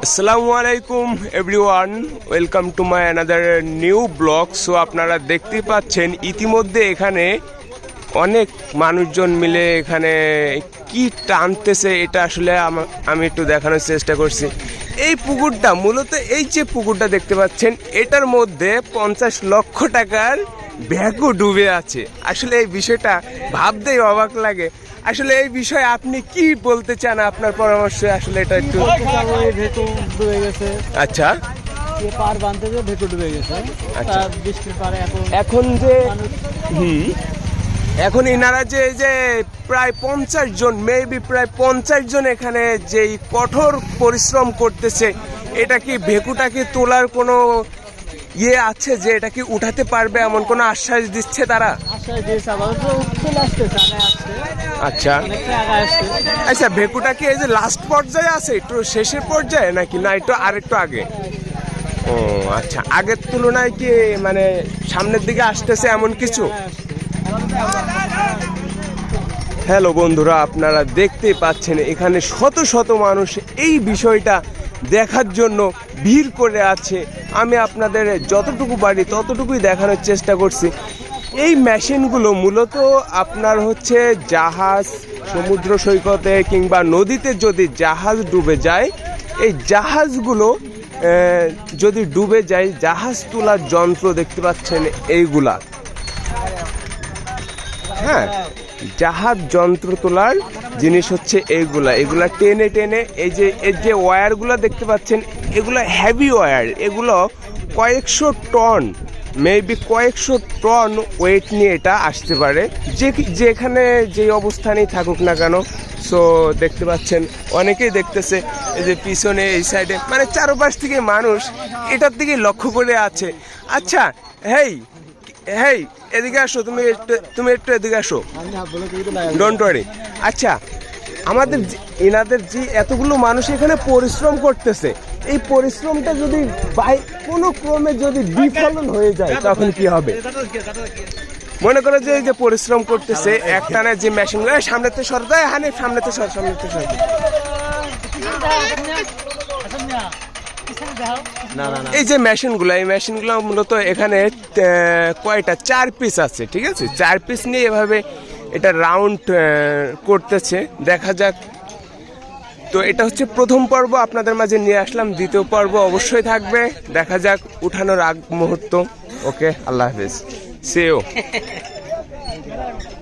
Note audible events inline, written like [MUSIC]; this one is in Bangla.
আসসালামু আলাইকুম everyone welcome to my another new blog so আপনারা দেখতে পাচ্ছেন, ইতিমধ্যে এখানে অনেক মানুষজন মিলে এখানে কি টানতেছে এটা আসলে আমা- একটু দেখানোর চেষ্টা করছি। এই পুকুরটা, মূলত এই যে পুকুরটা দেখতে পাচ্ছেন, এটার মধ্যে পঞ্চাশ লক্ষ টাকার ব্যাগও ডুবে আছে। আসলে এই বিষয়টা ভাবতেই অবাক লাগে। আসলে এই বিষয়ে আপনি কি বলতে চান? আপনার পরামর্শে আসলে এটা একটু ওই ভেতু ডুবে গেছে। আচ্ছা। পার বাঁধতে যে ভেতু ডুবে গেছে। আচ্ছা। বৃষ্টির পারে এখন এখন যে হুম। এখন এনারা যে যে প্রায় পঞ্চাশ জন মেবি প্রায় পঞ্চাশ জন এখানে যেই কঠোর পরিশ্রম করতেছে এটা কি ভেকুটাকে তোলার কোনো ইয়ে আছে যে এটা কি উঠাতে পারবে এমন কোনো আশ্বাস দিচ্ছে তারা? আশ্বাস দিয়েছে আচ্ছা। আচ্ছা ভেকুটা কি এই যে লাস্ট পর্যায়ে আছে? একটু শেষের পর্যায়ে নাকি? না একটু আরেকটু আগে? ও আচ্ছা। আগের তুলনায় কি মানে সামনের দিকে আসতেছে এমন কিছু? হ্যালো বন্ধুরা আপনারা দেখতেই পাচ্ছেন এখানে শত শত মানুষ এই বিষয়টা দেখার জন্য ভিড় করে আছে। আমি আপনাদের যতটুকু পারি ততটুকুই দেখানোর চেষ্টা করছি। এই মেশিনগুলো মূলত আপনার হচ্ছে জাহাজ, সমুদ্র সৈকতে কিংবা নদীতে যদি জাহাজ ডুবে যায়, এই জাহাজগুলো যদি ডুবে যায়, জাহাজ তোলার যন্ত্র দেখতে পাচ্ছেন এইগুলা। হ্যাঁ জাহাজ যন্ত্র তোলার জিনিস হচ্ছে এইগুলা। এগুলা টেনে টেনে, এই যে এর যে ওয়্যারগুলো দেখতে পাচ্ছেন, এগুলো হ্যাভি ওয়্যার এগুলো কয়েকশো টন মেবি কয়েকশো টন ওয়েট নিয়ে এটা আসতে পারে। যে যেখানে যেই অবস্থানেই থাকুক না কেন সো দেখতে পাচ্ছেন, অনেকেই দেখতেছে এই যে পিছনে, এই সাইডে মানে চারপাশ থেকে মানুষ এটার দিকে লক্ষ্য করে আছে। আচ্ছা হেই হেই, এদিকে আসো, তুমি একটু তুমি একটু এদিকে আসো। ডোন্ট ওয়ারি আচ্ছা আমাদের এনাদের যে এতগুলো মানুষ এখানে পরিশ্রম করতেছে এই পরিশ্রমটা যদি বাই কোনো ক্রমে যদি বিফলন হয়ে যায় তখন কি হবে? মনে করো যে এই যে পরিশ্রম করতেছে একটানে যে মেশিন সামনেতে সর দেয় হানি সামনেতে সর সামনেতে সর। না না না। এই যে মেশিনগুলো এই মেশিনগুলো মূলত এখানে কয়টা? চার পিস আছে ঠিক আছে? চার পিস নিয়ে এভাবে এটা রাউন্ড করতেছে। দেখা যাক তো এটা হচ্ছে প্রথম পর্ব, আপনাদের মাঝে নিয়ে আসলাম। দ্বিতীয় পর্ব অবশ্যই থাকবে। দেখা যাক উঠানোর আগ মুহূর্ত। ওকে, আল্লাহ হাফেজ। সেও [LAUGHS]